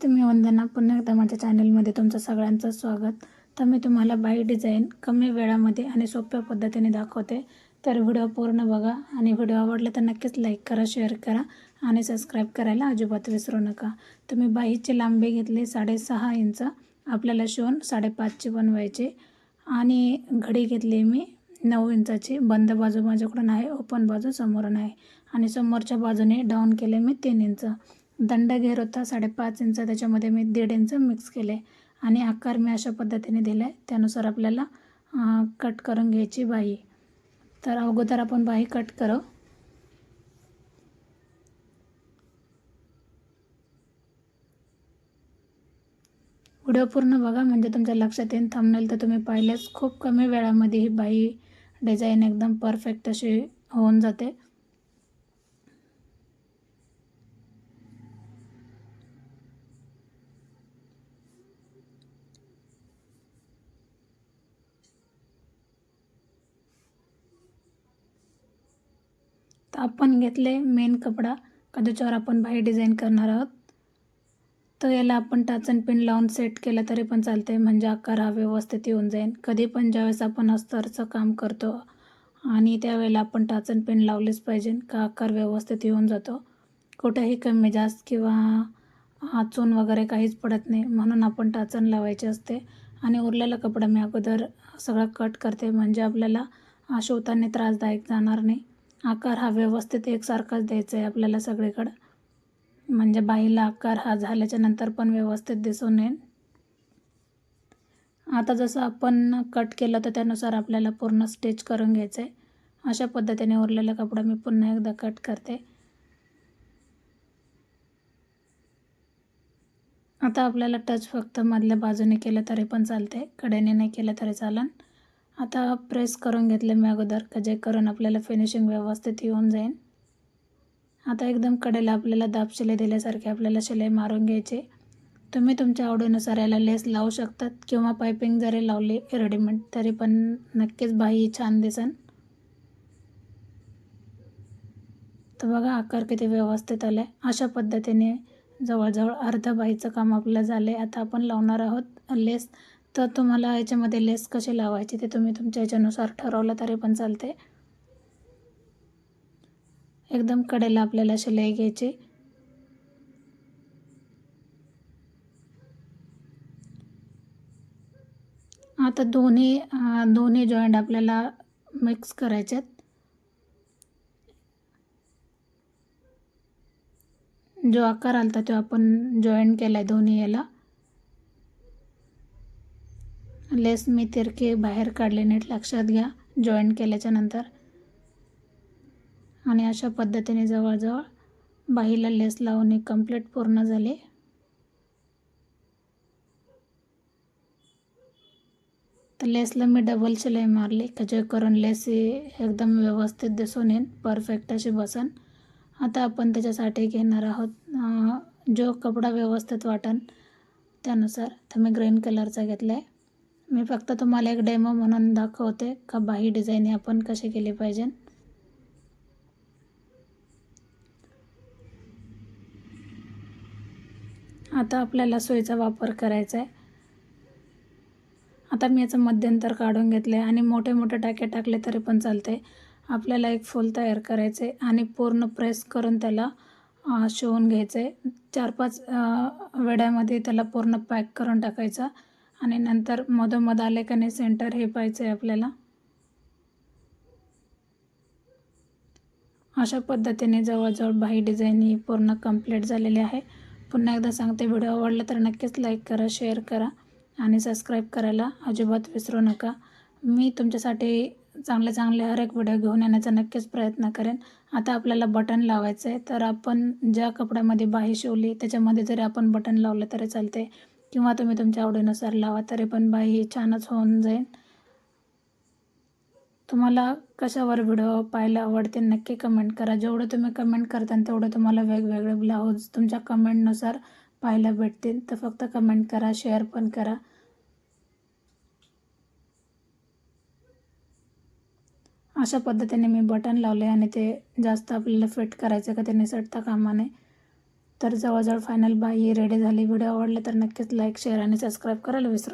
नमस्ते मी वंदना पुन्हा एकदा माझ्या चॅनलमध्ये तुमचं सगळ्यांचं स्वागत. तर मी तुम्हाला बाई डिझाईन कमी वेळामध्ये आणि सोप्या पद्धतीने दाखवते. तर व्हिडिओ पूर्ण बघा आणि व्हिडिओ आवडला तर नक्कीच लाईक करा शेअर करा आणि सबस्क्राईब करायला अजिबात विसरू नका. तर मी बाईची लांबी घेतली साडेसहा इंच आपल्याला शिवून साडेपाचची बनवायची. आणि घडी घेतली मी नऊ इंचाची बंद बाजू माझ्याकडून आहे ओपन बाजू समोरून आहे. आणि समोरच्या बाजूने डाऊन केले मी तीन इंच. दंड घेर होता साडेपाच इंच त्याच्यामध्ये मी दीड इंच मिक्स केले. आणि आकार मी अशा पद्धतीने दिला आहे त्यानुसार आपल्याला कट करून घ्यायची बाही. तर अगोदर आपण बाही कट करू. व्हिडिओ पूर्ण बघा म्हणजे तुमच्या लक्षात येईन थांबनेल तर तुम्ही पाहिलेच. खूप कमी वेळामध्ये ही बाई डिझाईन एकदम परफेक्ट अशी होऊन जाते. आपण घेतले मेन कपडा. का ज्याच्यावर आपण बाहेर डिझाईन करणार आहोत. तर याला आपण टाचन पिन लावून सेट केलं तरी पण चालते म्हणजे आकार हा व्यवस्थित येऊन जाईल कधी पण ज्यावेळेस आपण अस्तरचं काम करतो आणि त्यावेळेला आपण टाचन पिन लावलीच पाहिजे. का आकार व्यवस्थित येऊन जातो. कुठेही कमी जास्त किंवा हाचून वगैरे काहीच पडत नाही. म्हणून आपण टाचण लावायचे असते. आणि उरलेला कपडा मी अगोदर सगळा कट करते. म्हणजे आपल्याला शिवताना त्रासदायक जाणार नाही. आकार हा व्यवस्थित एकसारखाच द्यायचा आहे आपल्याला सगळीकडं. म्हणजे बाईला आकार हा झाल्याच्यानंतर पण व्यवस्थित दिसून येईल. आता जसं आपण कट केलं तर त्यानुसार आपल्याला पूर्ण स्टिच करून घ्यायचं आहे अशा पद्धतीने उरलेला कपडा मी पुन्हा एकदा कट करते. आता आपल्याला टच फक्त मधल्या बाजूने केलं तरी पण चालते कडेने नाही केलं तरी चालन. आता प्रेस करून घेतले मी अगोदर का जे करून आपल्याला फिनिशिंग व्यवस्थित येऊन जाईल. आता एकदम कडेला आपल्याला दाब शिलाई दिल्यासारखे आपल्याला शिलाई मारून घ्यायची. तुम्ही तुमच्या आवडीनुसार याला लेस लावू शकतात किंवा पायपिंग जरी लावली रेडीमेड तरी पण नक्कीच बाई छान दिसन. तर बघा आकार किती व्यवस्थित आले अशा पद्धतीने जवळजवळ अर्ध बाईचं काम आपलं झालं आहे आता आपण लावणार आहोत लेस तर तुम्हाला याच्यामध्ये लेस कशी लावायची ते तुम्ही तुमच्या याच्यानुसार ठरवलं तरी पण चालते. एकदम कडेला आपल्याला शिलाई घ्यायची. आता दोन्ही दोन्ही जॉईंट आपल्याला मिक्स करायच्यात. जो आकार आला तो आपण जॉईंट केला आहे दोन्ही याला. लेस मी तिरके बाहेर काढले नीट लक्षात घ्या जॉईंट केल्याच्यानंतर. आणि अशा पद्धतीने जवळजवळ बाहीला लेस लावून कंप्लीट पूर्ण झाले. तर लेसला मी डबल शिलाई मारली का जे करून लेस एकदम व्यवस्थित दिसून येईल परफेक्ट अशी बसन. आता आपण त्याच्यासाठी घेणार आहोत जो कपडा व्यवस्थित वाटन त्यानुसार. तर मी ग्रीन कलरचा घेतला आहे मी फक्त तुम्हाला एक डेमो म्हणून दाखवते का बाही डिझाईन हे आपण कशी केली पाहिजे. आता आपल्याला सोयीचा वापर करायचा आहे. आता मी याचं मध्यंतर काढून घेतलं आहे आणि मोठे मोठे टाके टाकले तरी पण चालते आपल्याला एक फूल तयार करायचं आहे आणि पूर्ण प्रेस करून त्याला शिवून घ्यायचं आहे चार पाच वेड्यामध्ये त्याला पूर्ण पॅक करून टाकायचा. आणि नंतर मधोमध आले का नाही सेंटर हे पाहायचं आहे आपल्याला. अशा पद्धतीने जवळजवळ बाही डिझाईन ही पूर्ण कंप्लीट झालेली आहे. पुन्हा एकदा सांगते व्हिडिओ आवडला तर नक्कीच लाईक करा शेअर करा आणि सबस्क्राईब करायला अजिबात विसरू नका. मी तुमच्यासाठी चांगले चांगले हर एक व्हिडिओ घेऊन येण्याचा नक्कीच प्रयत्न करेन. आता आपल्याला बटन लावायचं आहे तर आपण ज्या कपड्यामध्ये बाही शिवली त्याच्यामध्ये जरी आपण बटन लावलं तरी चालते किंवा तुम्ही तुमच्या आवडीनुसार लावा तरी पण बाई छानच होऊन जाईल तुम्हाला कशावर व्हिडिओ पाहायला आवडते नक्की कमेंट करा. जेवढं तुम्ही कमेंट करता तेवढं तुम्हाला वेगवेगळे ब्लाऊज तुमच्या कमेंटनुसार पाहायला भेटतील. तर फक्त कमेंट करा शेअर पण करा. अशा पद्धतीने मी बटन लावले आणि ते जास्त आपल्याला फिट करायचं का ते निसटता कामा नये. तर जवळजवळ फायनल बाई रेडी झाली. व्हिडिओ आवडला तर नक्कीच लाईक शेअर आणि सबस्क्राईब करायला विसरू